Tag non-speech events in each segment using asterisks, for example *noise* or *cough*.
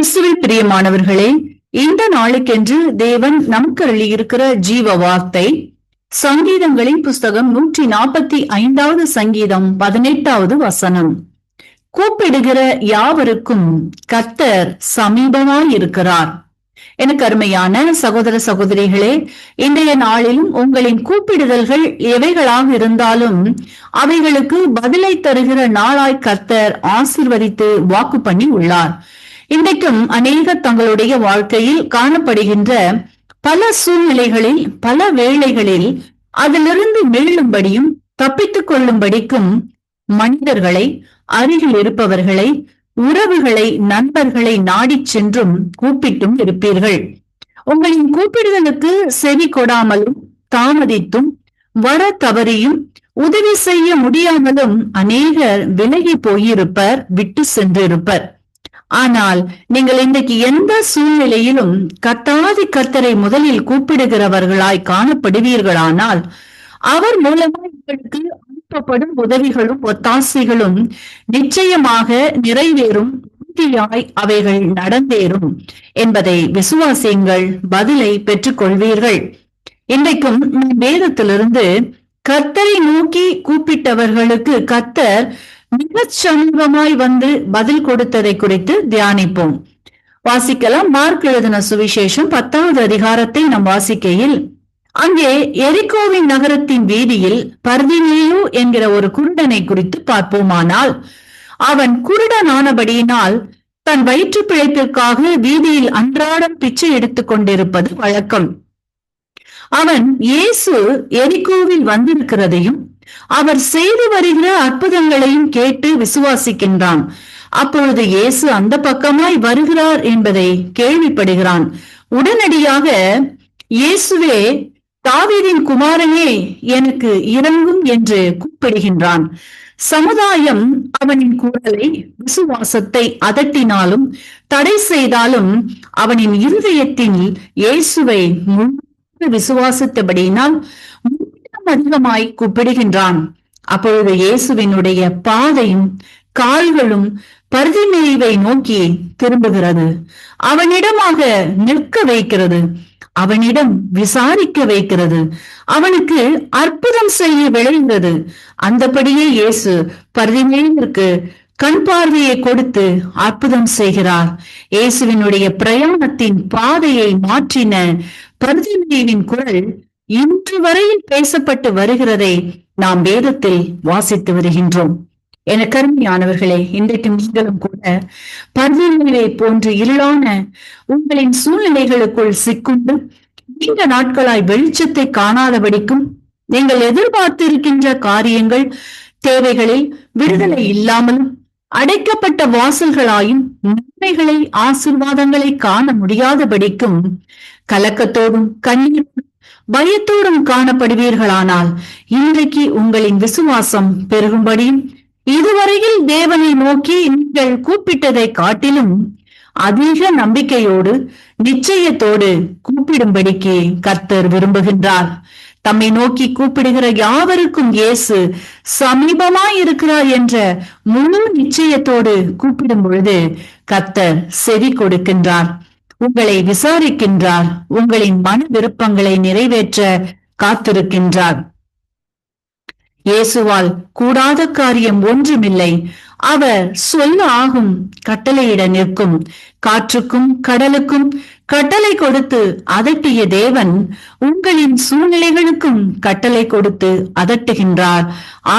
கிறிஸ்துவில் பிரியமானவர்களே இந்த நாளுக்கென்று தேவன் நமக்கு அருளியிருக்கிற ஜீவ வார்த்தை சங்கீதங்களின் புஸ்தகம் நூற்றி நாற்பத்தி ஐந்தாவது சங்கீதம் பதினெட்டாவது வசனம். கூப்பிடுகிற யாவருக்கும் கர்த்தர் சமீபமாயிருக்கிறார். எனக்கு அருமையான சகோதர சகோதரிகளே இன்றைய நாளிலும் உங்களின் கூப்பிடுதல்கள் எவைகளாக இருந்தாலும் அவைகளுக்கு பதிலை தருகிற நாளாய் கர்த்தர் ஆசிர்வதித்து வாக்கு பண்ணி உள்ளார். இன்றைக்கும் அநேகர் தங்களுடைய வாழ்க்கையில் காணப்படுகின்ற பல சூழ்நிலைகளில் பல வேளைகளில் அதிலிருந்து மீளும்படியும் தப்பித்துக் கொள்ளும்படிக்கும் மனிதர்களை அருகில் இருப்பவர்களை உறவுகளை நண்பர்களை நாடிச் சென்றும் கூப்பிட்டும் இருப்பீர்கள். உங்களின் கூப்பிடுதலுக்கு செவி கொடாமலும் தாமதித்தும் வர தவறியும் உதவி செய்ய முடியாமலும் அநேகர் விலகி போயிருப்பர் விட்டு சென்றிருப்பர். ஆனால் நீங்கள் இன்றைக்கு எந்த சூழ்நிலையிலும் கத்தாதி கத்தரை முதலில் கூப்பிடுகிறவர்களாய் காணப்படுவீர்களானால் அவர் மூலமாய் உங்களுக்கு அனுப்பப்படும் உதவிகளும் ஒத்தாசைகளும் நிச்சயமாக நிறைவேறும் உறுதியாய் அவைகள் நடந்தேறும் என்பதை விசுவாசியுங்கள் பதிலை பெற்றுக் கொள்வீர்கள் இன்றைக்கும் வேதத்திலிருந்து கர்த்தரை நோக்கி கூப்பிட்டவர்களுக்கு கத்தர் மிகச் சமீபமாய் வந்து பதில் கொடுத்ததை குறித்து தியானிப்போம். வாசிக்கலாம். மார்க் எழுதின சுவிசேஷம் பத்தாவது அதிகாரத்தை நாம் வாசிக்கையில் அங்கே எரிகோவின் நகரத்தின் வீதியில் பர்தினேயு என்கிற ஒரு குருடனை குறித்து பார்ப்போமானால் அவன் குருடனானபடியினால் தன் வயிற்று பிழைப்பிற்காக வீதியில் அன்றாடம் பிச்சை எடுத்துக் கொண்டிருப்பது வழக்கம். அவன் இயேசு எரிகோவில் வந்திருக்கிறதையும் அவர் செய்து வருகிற அற்புதங்களையும் கேட்டு விசுவாசிக்கின்றான். அப்பொழுது இயேசு அந்த பக்கமாய் வருகிறார் என்பதை கேள்விப்படுகிறான். உடனடியாக இயேசுவே தாவீதின் குமாரனே எனக்கு இறங்கும் என்று கூப்பிடுகின்றான். சமுதாயம் அவனின் குரலை விசுவாசத்தை அதட்டினாலும் தடை செய்தாலும் அவனின் இருதயத்தில் இயேசுவை விசுவாசித்தபடியினால் அதிகமாய் கூப்பிடுகின்றான். அப்பொழுது இயேசுவினுடைய பாதையும் கால்களும் பருதிமேய்வை நோக்கி திரும்புகிறது. அவனிடமாக நிற்க வைக்கிறது. அவனிடம் விசாரிக்க வைக்கிறது. அவனுக்கு அற்புதம் செய்ய விளைந்தது அந்தபடியே இயேசு பருதிமேயிற்கு கண் பார்வையை கொடுத்து அற்புதம் செய்கிறார். இயேசுவினுடைய பிரயாணத்தின் பாதையை மாற்றின பருதிமேவின் குரல் இன்று வரையில் பேசப்பட்டு வருகிறதை நாம் வேதத்தில் வாசித்து வருகின்றோம். என கருமையானவர்களே இன்றைக்கு நீங்களும் கூட பர்வநிலை போன்று இருளான உங்களின் சூழ்நிலைகளுக்குள் சிக்குண்டு நீண்ட நாட்களாய் வெளிச்சத்தை காணாதபடிக்கும் நீங்கள் எதிர்பார்த்திருக்கின்ற காரியங்கள் தேவைகளில் விடுதலை இல்லாமலும் அடைக்கப்பட்ட வாசல்களாயும் நன்மைகளை ஆசிர்வாதங்களை காண முடியாதபடிக்கும் கலக்கத்தோடும் கண்ணீரோடும் பயத்தோடும் காணப்படுவீர்களானால் இன்றைக்கு உங்களின் விசுவாசம் பெருகும்படியும் இதுவரையில் தேவனை நோக்கி நீங்கள் கூப்பிட்டதை காட்டிலும் அதிக நம்பிக்கையோடு நிச்சயத்தோடு கூப்பிடும்படிக்கு கர்த்தர் விரும்புகின்றார். தம்மை நோக்கி கூப்பிடுகிற யாவருக்கும் இயேசு சமீபமாய் இருக்கிறார் என்ற முழு நிச்சயத்தோடு கூப்பிடும் பொழுது கர்த்தர் செவி கொடுக்கின்றார். உங்களை விசாரிக்கின்றார். உங்களின் மன விருப்பங்களை நிறைவேற்ற காத்திருக்கின்றார். இயேசுவால் கூடாத காரியம் ஒன்றுமில்லை. அவர் சொல்ல ஆகும் கட்டளையிட நிற்கும். காற்றுக்கும் கடலுக்கும் கட்டளை கொடுத்து அதட்டிய தேவன் உங்களின் சூழ்நிலைகளுக்கும் கட்டளை கொடுத்து அதட்டுகின்றார்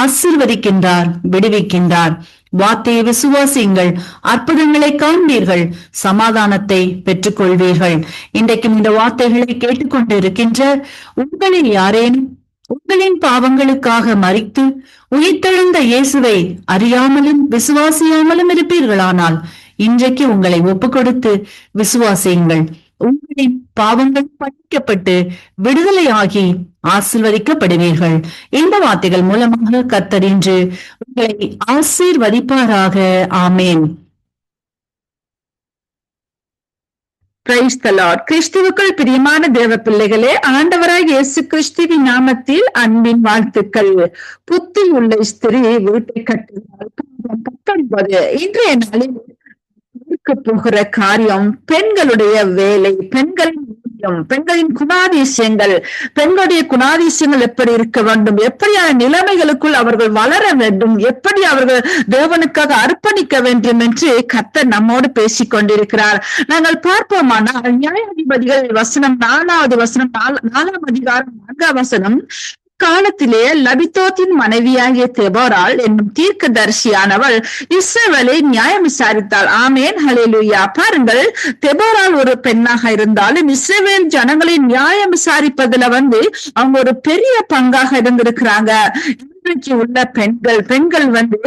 ஆசிர்வதிக்கின்றார் விடுவிக்கின்றார். வார்த்தையை விசுவாசியுங்கள். அற்புதங்களை காண்பீர்கள். சமாதானத்தை பெற்றுக்கொள்வீர்கள். இன்றைக்கும் இந்த வார்த்தைகளை கேட்டுக்கொண்டு இருக்கின்ற உங்களில் யாரேனும் உங்களின் பாவங்களுக்காக மறித்து உயிர்த்தெழுந்த இயேசுவை அறியாமலும் விசுவாசியாமலும் இருப்பீர்களானால் இன்றைக்கு உங்களை ஒப்பு கொடுத்து விசுவாசியுங்கள். உங்களின் பாவங்கள் படிக்கப்பட்டு விடுதலையாகி ஆசிர்வதிக்கப்படுவீர்கள். இந்த வார்த்தைகள் மூலமாக கத்தர் இன்று உங்களை ஆசீர்வதிப்பாராக. ஆமேன். பிரைஸ் தலாட் கிறிஸ்துவுக்குள் பிரியமான தேவ பிள்ளைகளே ஆண்டவராய் இயேசு கிறிஸ்துவின் நாமத்தில் அன்பின் வாழ்த்துக்கள். புத்தி உள்ள ஸ்திரியை வீட்டை கட்டினால் பத்தொன்பது இன்றைய நாளில் பார்க்க போகிற காரியம் பெண்களுடைய வேலை பெண்களின் பெண்களின் குணாதிசயங்கள் பெண்களுடைய குணாதிசயங்கள் எப்படி இருக்க வேண்டும் எப்படியான நிலைமைகளுக்குள் அவர்கள் வளர வேண்டும் எப்படி அவர்கள் தேவனுக்காக அர்ப்பணிக்க வேண்டும் என்று கர்த்தர் நம்மோடு பேசிக் கொண்டிருக்கிறார் நாங்கள் பார்ப்போமானால் நியாயாதிபதிகள் வசனம் நாலாவது வசனம் நாலாம் அதிகாரம் நான்காம் வசனம் காலத்திலே லபித்தோத்தின் மனைவியாகிய தெபோரால் என்னும் தீர்க்கதரிசியானவள் இஸ்ரவேலை நியாயம் விசாரித்தாள். ஆமேன் ஹலேலுயா பாருங்கள் தெபோரால் ஒரு பெண்ணாக இருந்தாலும் இஸ்ரேவேல் ஜனங்களை நியாயம் விசாரிப்பதுல வந்து அவங்க ஒரு பெரிய பங்காக இருந்திருக்கிறாங்க. இன்றைக்கு உள்ள பெண்கள் பெண்கள் வந்து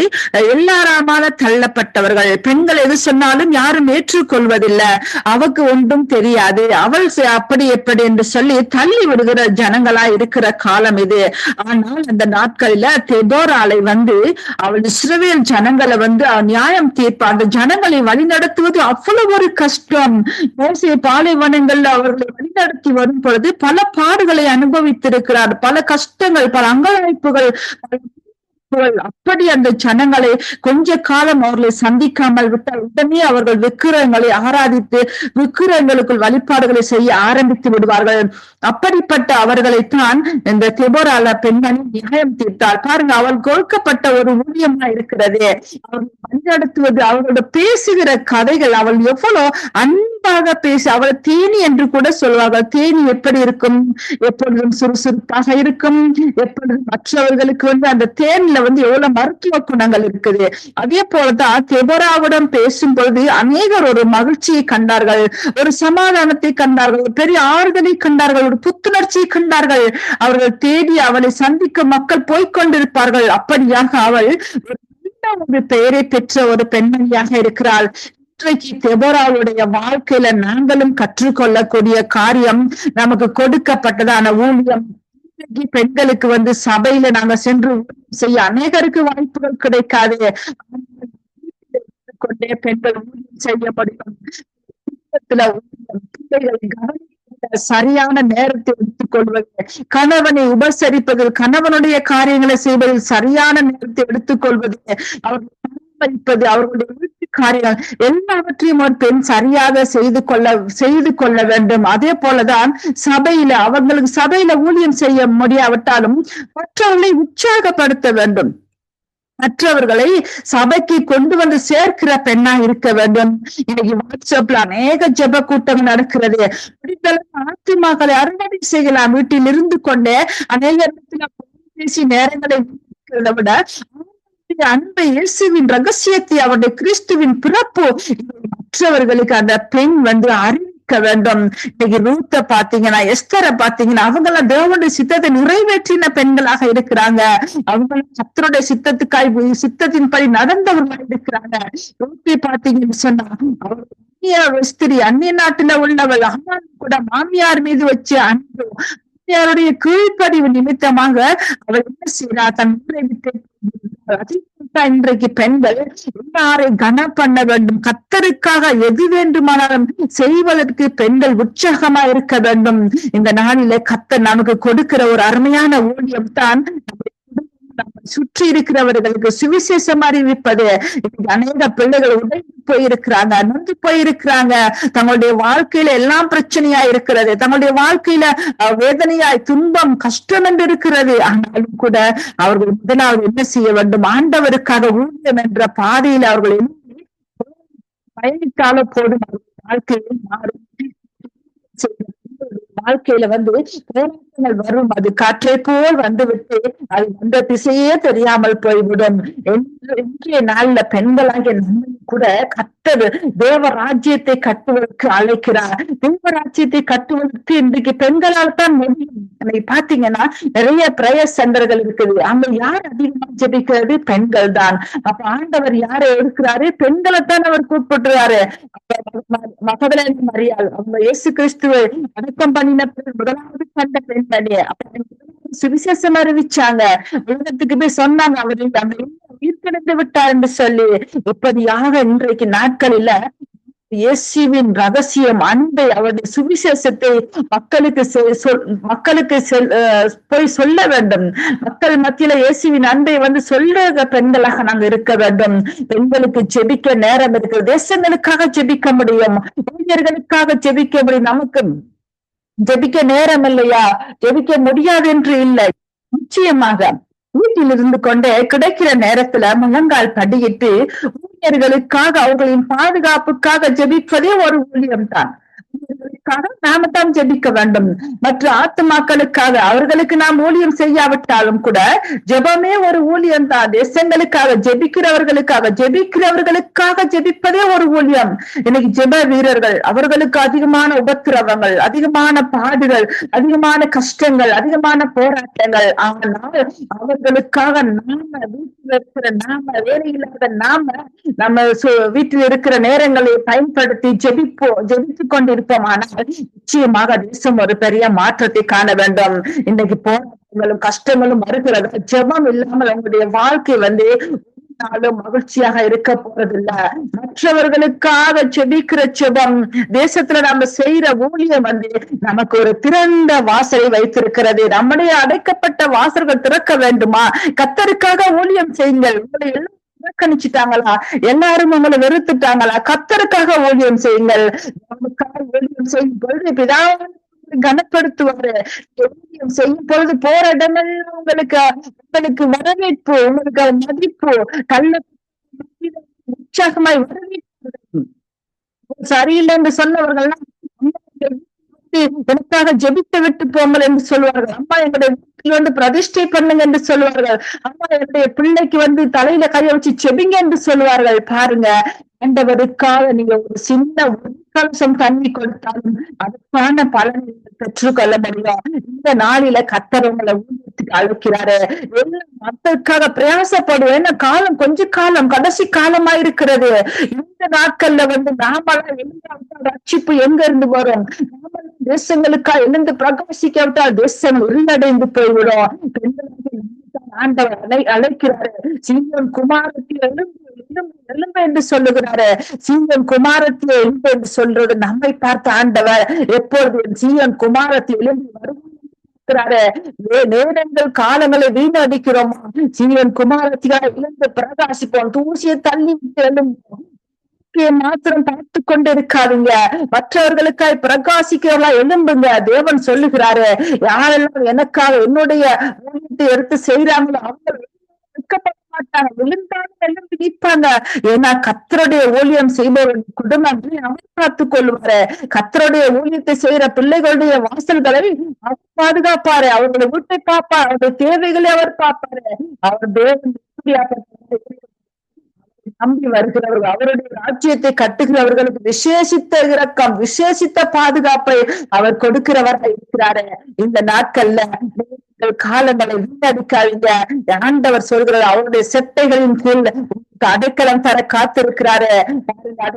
எல்லாராமால தள்ளப்பட்டவர்கள். பெண்கள் எது சொன்னாலும் யாரும் ஏற்றுக்கொள்வதில்லை. அவக்கு ஒன்றும் தெரியாது. அவள் அப்படி எப்படி என்று சொல்லி தள்ளி விடுகிற ஜனங்களா இருக்கிற காலம் இது. ஆனால் அந்த நாட்களில தெதோராலை வந்து அவள் இஸ்ரவேல் ஜனங்களை வந்து நியாயம் தீர்ப்பா அந்த ஜனங்களை வழிநடத்துவது அவ்வளவு ஒரு கஷ்டம். மோசே பாலைவனங்கள்ல அவர்களை வழிநடத்தி வரும் பொழுது பல பாடுகளை அனுபவித்திருக்கிறார். பல கஷ்டங்கள் பல அங்கலாய்ப்புகள் I *laughs* would புகழ். அப்படி அந்த ஜனங்களை கொஞ்ச காலம் அவர்களை சந்திக்காமல் விட்டால் உடனே அவர்கள் விக்கிரகங்களை ஆராதித்து விக்கிரகங்களுக்குள் வழிபாடுகளை செய்ய ஆரம்பித்து விடுவார்கள். அப்படிப்பட்ட அவர்களைத்தான் இந்த திபோரால பெண்மணி நியாயம் தீர்த்தாள். பாருங்க அவள் கொடுக்கப்பட்ட ஒரு ஊழியமா இருக்கிறது. அவர்கள் வழிநடத்துவது அவர்களோட பேசுகிற கதைகள் அவள் எவ்வளவு அன்பாக பேசி அவள் தேனி என்று கூட சொல்வார்கள். தேனி எப்படி இருக்கும்? எப்பொழுதும் சுறுசுறுப்பாக இருக்கும். எப்பொழுதும் மற்றவர்களுக்கு வந்து அந்த தேன்ல வந்து எவ்வளவு மருத்துவ குணங்கள் இருக்குது? அதே போலதான் தெபராவிடம் பேசும் பொழுது அநேகர் ஒரு மகிழ்ச்சியை கண்டார்கள். ஒரு சமாதானத்தை கண்டார்கள். ஒரு பெரிய ஆறுதலை கண்டார்கள். ஒரு புத்துணர்ச்சியை கண்டார்கள். அவர்கள் தேடி அவளை சந்திக்க மக்கள் போய்கொண்டிருப்பார்கள் அப்படியாக அவள் ஒரு பெயரை பெற்ற ஒரு பெண்மணியாக இருக்கிறாள். இன்றைக்கு தெபராவுடைய வாழ்க்கையில நாங்களும் கற்றுக்கொள்ளக்கூடிய காரியம் நமக்கு கொடுக்கப்பட்டதான ஊழியம். இன்றைக்கு பெண்களுக்கு வந்து சபையில நாங்க சென்று செய்ய அநேகருக்கு வாய்ப்புகள் கிடைக்காது. கொண்டே பெண்கள் ஊழியம் செய்ய முடியும் குடும்பத்துல பிள்ளைகளை சரியான நேரத்தை எடுத்துக் கொள்வது கணவனை உபசரிப்பதில் கணவனுடைய காரியங்களை செய்வதில் சரியான நேரத்தை எடுத்துக் கொள்வது அவர்கள் அவர்களுடைய காரியங்கள் எல்லாவற்றையும் ஒரு பெண் சரியாக செய்து கொள்ள செய்து கொள்ள வேண்டும். அதே போலதான் சபையில அவங்களுக்கு சபையில ஊழியம் செய்ய முடியாவிட்டாலும் மற்றவர்களை உற்சாகப்படுத்த வேண்டும். மற்றவர்களை சபைக்கு கொண்டு வந்து சேர்க்கிற பெண்ணா இருக்க வேண்டும். இன்னைக்கு வாட்ஸ்அப்ல அநேக ஜெப கூட்டம் நடக்கிறது. முடிந்தளவு ஆத்துமாக்களை அறுவடை செய்யலாம். வீட்டில் இருந்து கொண்டே அநேக இடத்துல பேசி நேரங்களை விட அவருடைய அன்பை இயேசுவின் ரகசியத்தை அவருடைய கிறிஸ்துவின் பிறப்பு. மற்றவர்களுக்கு அந்த பெண் வந்து அறிவிக்க வேண்டும். இன்னைக்கு ரூத்த பாத்தீங்கன்னா எஸ்தரை பாத்தீங்கன்னா அவங்க எல்லாம் தேவனுடைய சித்தத்தை நிறைவேற்றின பெண்களாக இருக்கிறாங்க. அவங்க சத்தருடைய சித்தத்துக்காய் சித்தத்தின் படி நடந்தவர்களாக இருக்கிறாங்க. ரூத்தை பாத்தீங்கன்னு சொன்னா அவர் அந்நிய ஸ்திரி அந்நிய நாட்டுல உள்ளவள் அம்மா கூட மாமியார் மீது வச்ச அன்பு மாமியாருடைய கீழ்ப்படிவு நிமித்தமாக அவள் என்ன செய்யறா தன் ஊரை விட்டு இன்றைக்கு பெண்கள் எல்லாரை கன பண்ண வேண்டும். கத்தருக்காக எது வேண்டுமானாலும் செய்வதற்கு பெண்கள் உற்சாகமா இருக்க வேண்டும். இந்த நாளில கத்தர் நமக்கு கொடுக்கிற ஒரு அருமையான ஊழியம் தான் சுற்றி இருக்கிறவர்களுக்கு சுவிசேஷம் அறிவிப்பது அநேக பிள்ளைகள் உடைந்து போயிருக்கிறாங்க நொந்து போயிருக்கிறாங்க. தங்களுடைய வாழ்க்கையில எல்லாம் பிரச்சனையா இருக்கிறது. தங்களுடைய வாழ்க்கையில வேதனையாய் துன்பம் கஷ்டம் என்று இருக்கிறது. ஆனாலும் கூட அவர்கள் முதலாவது என்ன செய்ய வேண்டும்? ஆண்டவருக்காக ஊழியம் என்ற பாதையில் அவர்கள் பயணித்தாலும் போதும். அவர்கள் வாழ்க்கையில் மாறும். வாழ்க்கையில வந்து போராட்டங்கள் வரும். அது காற்றை போல் வந்துவிட்டு அது வந்த திசையே தெரியாமல் போய்விடும். இன்றைய நாள்ல பெண்களாகிய நம்மை கூட கத்தர் தேவ ராஜ்யத்தை கட்டுவதற்கு அழைக்கிறார். தேவ ராஜ்யத்தை கட்டுவதற்கு இன்றைக்கு பெண்களால் தான் முடியும். பாத்தீங்கன்னா நிறைய பிரயர் சென்டர்கள் இருக்குது. அங்க யார் அதிகமா ஜெபிக்கிறது? பெண்கள் தான். அப்ப ஆண்டவர் யாரை எடுக்கிறாரு? பெண்களை தான் அவர் கூப்பிடுறாரு மகதலேன் மரியாள் அவங்க இயேசு கிறிஸ்துவை அடக்கம் பண்ணின முதலாவது கண்ட பெண்மணி. அப்ப சுவிசேஷம் அறிவிச்சாங்க. உலகத்துக்கு போய் சொன்னாங்க அவர் அந்த உயிர் விட்டார் என்று சொல்லி. இப்படியாக இன்றைக்கு நாட்களில இயேசுவின் ரகசியம் அன்பை அவருடைய சுவிசேஷத்தை மக்களுக்கு மக்களுக்கு போய் சொல்ல வேண்டும். மக்கள் மத்தியில இயேசுவின் அன்பை வந்து சொல்ற பெண்களாக நாங்க இருக்க வேண்டும். பெண்களுக்கு ஜெபிக்க நேரம் இருக்கு தேசங்களுக்காக ஜெபிக்க முடியும். ஊழியர்களுக்காக ஜெபிக்க முடியும். நமக்கு ஜெபிக்க நேரம் இல்லையா ஜெபிக்க முடியாது என்று இல்லை. நிச்சயமாக வீட்டில் இருந்து கொண்டே கிடைக்கிற நேரத்துல முழங்கால் படியிட்டு ஊழியர்களுக்காக அவர்களின் பாதுகாப்புக்காக ஜெபிப்பதே ஒரு ஊழியம் தான் அவர்களுக்காக நாம தான் ஜெபிக்க வேண்டும். மற்ற ஆத்துமாக்களுக்காக அவர்களுக்கு நாம் ஊழியம் செய்யாவிட்டாலும் கூட ஜெபமே ஒரு ஊழியம் தான். தேசங்களுக்காக ஜெபிக்கிறவர்களுக்காக ஜெபிக்கிறவர்களுக்காக ஜெபிப்பதே ஒரு ஊழியம். இன்னைக்கு ஜெப வீரர்கள் அவர்களுக்கு அதிகமான உபத்திரவங்கள் அதிகமான பாடுகள் அதிகமான கஷ்டங்கள் அதிகமான போராட்டங்கள். ஆனால் அவர்களுக்காக நாம வீட்டில் இருக்கிற நாம வேலையில்லாத நாம நம்ம சு- வீட்டில் இருக்கிற நேரங்களை பயன்படுத்தி ஜெபிப்போம் ஜெபித்துக் கொண்டிருப்போம். ஆனால் நிச்சயமாக தேசம் ஒரு பெரிய மாற்றத்தை காண வேண்டும். இன்னைக்கு போராட்டங்களும் கஷ்டங்களும் வருகிறது. ஜெபம் இல்லாமல் அவங்களுடைய வாழ்க்கை வந்து நாளும் மகிழ்ச்சியாக இருக்க போறதில்ல. மற்றவர்களுக்காக செபிக்கிற செபம் தேசத்துல நம்ம செய்யற ஊழியம் வந்து நமக்கு ஒரு திறந்த வாசலை வைத்திருக்கிறது. நம்முடைய அடைக்கப்பட்ட வாசல்கள் திறக்க வேண்டுமா? கத்தருக்காக ஊழியம் செய்யுங்கள். உங்களை எல்லாம் புறக்கணிச்சிட்டாங்களா? எல்லாரும் உங்களை வெறுத்துட்டாங்களா? கத்தருக்காக ஓவியம் செய்யுங்கள். ஓவியம் செய்யும் பொழுது பிதாவை கனப்படுத்துவாரு. ஓவியம் செய்யும் பொழுது போற இடமெல்லாம் உங்களுக்கு உங்களுக்கு வரவேற்பு உங்களுக்கு மதிப்பு. கள்ள உற்சாகமாய் வரவேற்பு. சரியில்லை என்று சொன்னவர்கள்லாம் அம்மா, எனக்காக ஜெபித்து விட்டு போங்கள் என்று சொல்வார்கள். அம்மா எங்களுடைய வீட்டில் வந்து பிரதிஷ்டை பண்ணுங்க என்று சொல்வார்கள். அம்மா என்னுடைய பிள்ளைக்கு வந்து தலையில கைய வச்சு செபிங்க என்று சொல்வார்கள். பாருங்க ஆண்டவருக்காக நீங்க ஒரு சின்ன ஒரு கலசம் தண்ணி கொடுத்தாலும் அதுக்கான பலன் பெற்றுக்கொள்ள முடியும்? இந்த நாளில கத்தரவங்களை ஊழியத்துக்கு அழைக்கிறாரு. எல்லாம் மக்களுக்காக பிரயாசப்படுவோம் ஏன்னா காலம் கொஞ்ச காலம் கடைசி காலமா இருக்கிறது. இந்த நாட்கள்ல வந்து நாமெல்லாம் எழுந்தாவிட்டால் ரட்சிப்பு எங்க இருந்து வரும்? நாமெல்லாம் தேசங்களுக்கா எழுந்து பிரகாசிக்காவிட்டால் தேசம் உள்ளடைந்து போய்விடும். பெண்களுக்கு நம்மைத்தான் ஆண்டவர் அழை அழைக்கிறாரு. சீமன் குமாரத்தில் எழுந்து எழும்பு என்று சொல்லுகிறாரு. சீமன் குமாரத்தில் எழும்பு என்று சொல்றது நம்மை பார்த்த ஆண்டவர். எப்பொழுது என் சீமன் குமாரத்தில் எழுந்து வருவார் வே- நேரங்கள் காலங்களை வீணடிக்கிறோமா? சீவன் குமாரத்தியாக இழந்து பிரகாசிப்போம். தூசியை தள்ளி விட்டு எழும்புவோம். வாழ்க்கையை மாத்திரம் பார்த்து கொண்டு இருக்காதீங்க மற்றவர்களுக்காய் பிரகாசிக்கிறவர்களா எழும்புங்க. தேவன் சொல்லுகிறாரு யாரெல்லாம் எனக்காக என்னுடைய ஊழியத்தை எடுத்து செய்யறாங்களோ அவங்க மாட்டாங்க. விழுந்தாலும் எழுந்து நிற்பாங்க. ஏன்னா கத்தருடைய ஊழியம் செய்பவர்கள் குடும்பங்களை அவர் பார்த்துக் கொள்வாரு. கத்தருடைய ஊழியத்தை செய்யற பிள்ளைகளுடைய வாசல்களை அவர் பாதுகாப்பாரு. அவர்களுடைய வீட்டை பார்ப்பார். அவருடைய தேவைகளை அவர் பார்ப்பாரு. அவர் தேவன் நம்பி வருகிறவர்கள் அவருடைய ராஜ்யத்தை கட்டுகிறவர்களுக்கு விசேஷித்த இரக்கம் விசேஷித்த பாதுகாப்பை அவர் கொடுக்கிறவராக இருக்கிறாரு. இந்த நாட்கள்ல காலங்களை வீணடிக்காதீங்க. ஆண்டவர் சொல்கிறார் அவருடைய செட்டைகளின் கீழ் அடைக்கலம் தர காத்திருக்கிறாரு. பாருங்க,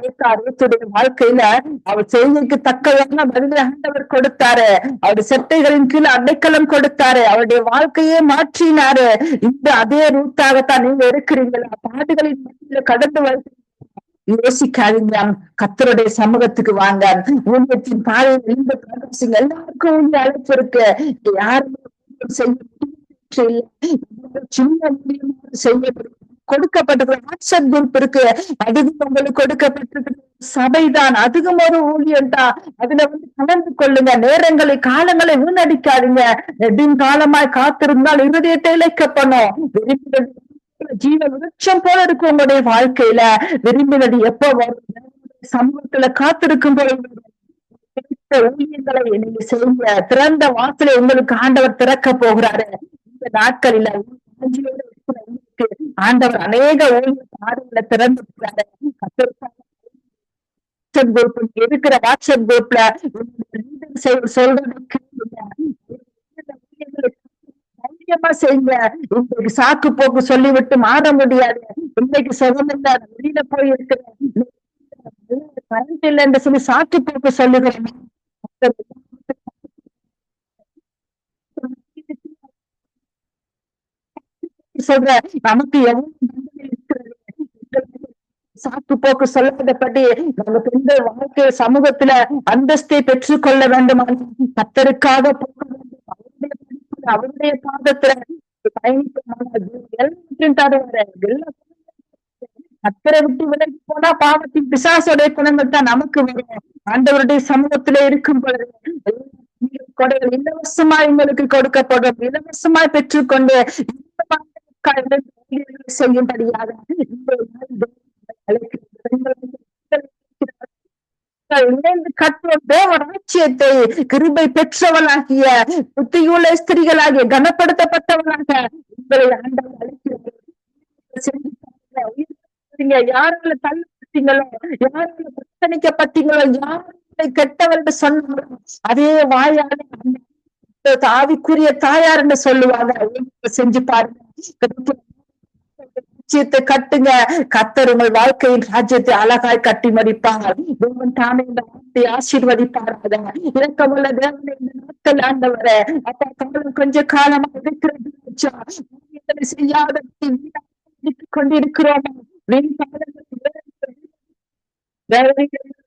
வாழ்க்கையில அவர் செய்திக்கு தக்கதான பதிலை ஆண்டவர் கொடுத்தாரு. அவருடைய செட்டைகளின் கீழ் அடைக்கலம் கொடுத்தாரு. அவருடைய வாழ்க்கையே மாற்றினாரு. இந்த அதே ரூட்டாகத்தான் நீங்க இருக்கிறீங்களா? பாடுகளின் மத்தியில கடந்து வந்து யோசிக்காதீங்க. கத்தருடைய சமூகத்துக்கு வாங்க. ஊழியத்தின் பாதையில் இந்த பிரகாசிங்க. எல்லாருக்கும் ஊழிய அழைப்பு இருக்கு. யாருமே செய்ய முடியும் சின்ன ஊழியமாக செய்ய முடியும் கொடுக்கப்பட்டிருக்கிற வாட்ஸ்அப் குரூப் இருக்கு. அதுவும் உங்களுக்கு கொடுக்கப்பட்டிருக்கிற சபைதான். அதுவும் ஒரு ஊழியம் தான். அதுல வந்து கலந்து கொள்ளுங்க. நேரங்களை காலங்களை வீணடிக்காதீங்க. நெடுங் காலமாய் காத்திருந்தால் இருதயத்தை இழைக்கப்படும். விரும்பினது ஜீவ விருட்சம் போல இருக்கும் உங்களுடைய வாழ்க்கையில. விரும்பினது எப்போ வரும்? சமூகத்துல காத்திருக்கும் போது ஊழியங்களை நீங்க செய்யுங்க. திறந்த வாசலை உங்களுக்கு ஆண்டவர் திறக்க போகிறாரு. இந்த நாட்களில் வாஞ்சியோடு ஆண்டவர் அநேக ஊழிய பாதைகளை திறந்து வாட்ஸ்அப் குரூப் இருக்கிற வாட்ஸ்அப் குரூப்ல உங்களுடைய leader செல்- தைரியமா செய்யுங்க. இன்றைக்கு சாக்கு போக்கு சொல்லிவிட்டு மாற முடியாது. இன்னைக்கு சுகம் இல்ல வெளியில போய் இருக்கிறேன் கரண்ட் இல்லை என்று சொல்லி சாக்கு போக்கு சொல்லுகிறேன். சொல்ற நமக்கு எவ்வளவு சாக்கு போக்கு சொல்லப்பட்டபடி நம்ம பெண்கள் வாழ்க்கை சமூகத்துல அந்தஸ்தை பெற்றுக்கொள்ள வேண்டுமானால் கத்தருக்காக போக வேண்டும். அவருடைய படிப்புல, அவருடைய பாதத்துல பயணிக்கமானால் கத்தரை விட்டு விலகி போனா பாவத்தின் பிசாசுடைய குணங்கள் தான் நமக்கு வரும். ஆண்டவருடைய சமூகத்துல இருக்கும் பொழுது கொடைகள் இலவசமா எங்களுக்கு கொடுக்கப்படும். இலவசமாய் பெற்றுக்கொண்டு இந்த செய்யும்படியாக இந்த நாள் இணைந்து கட்டுவோம் தேவ கிருபை பெற்றவனாகிய புத்தியுள்ள ஸ்திரிகளாகிய கனப்படுத்தப்பட்டவனாக உங்களை ஆண்டவர் அழைக்கிறீங்க செஞ்சு தள்ளப்பட்டீங்களோ யாருங்களை புறக்கணிக்கப்பட்டீங்களோ யாருங்களை கெட்டவர்கள் சொன்னாலும் அதே வாயாலே அந்த ஆவிக்குரிய தாயார்னு சொல்லுவாங்க. செஞ்சு பாருங்க. ராஜ்யத்தை கட்டுங்க. கத்தர் உங்கள் வாழ்க்கையின் ராஜ்யத்தை அழகாய் கட்டி முடிப்பார் தேவன் தானே இந்த வார்த்தை ஆசீர்வதிப்பாராக. இறக்கமுள்ள தேவன் இந்த நாட்கள் ஆண்டவர. அப்பா காலம் கொஞ்ச காலமா இருக்கிறது செய்யாத கொண்டிருக்கிறோம்? வீண்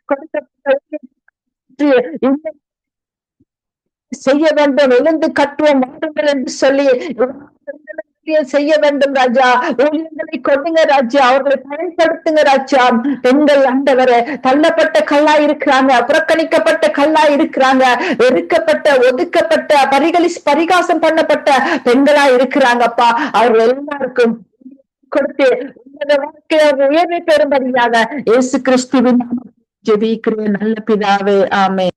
கொடுக்கப்பட்ட செய்ய வேண்டும் எழுந்து கட்டுவோம் வாருங்கள் என்று சொல்லி செய்ய வேண்டும் ராஜா. ஊழியர்களை கொடுங்க ராஜா அவர்களை பயன்படுத்துங்க ராஜா. பெண்கள் ஆண்டவரே தள்ளப்பட்ட கல்லா இருக்கிறாங்க புறக்கணிக்கப்பட்ட கல்லா இருக்கிறாங்க வெறுக்கப்பட்ட ஒதுக்கப்பட்ட பரிகலி பரிகாசம் பண்ணப்பட்ட பெண்களா இருக்கிறாங்கப்பா. அவர்கள் எல்லாருக்கும் கொடுத்து உன்னத வாழ்க்கையை உயர்வை பெறும்படியாக இயேசு கிறிஸ்துவின் ஜெபிக்கிறேன். நல்ல பிதாவே ஆமே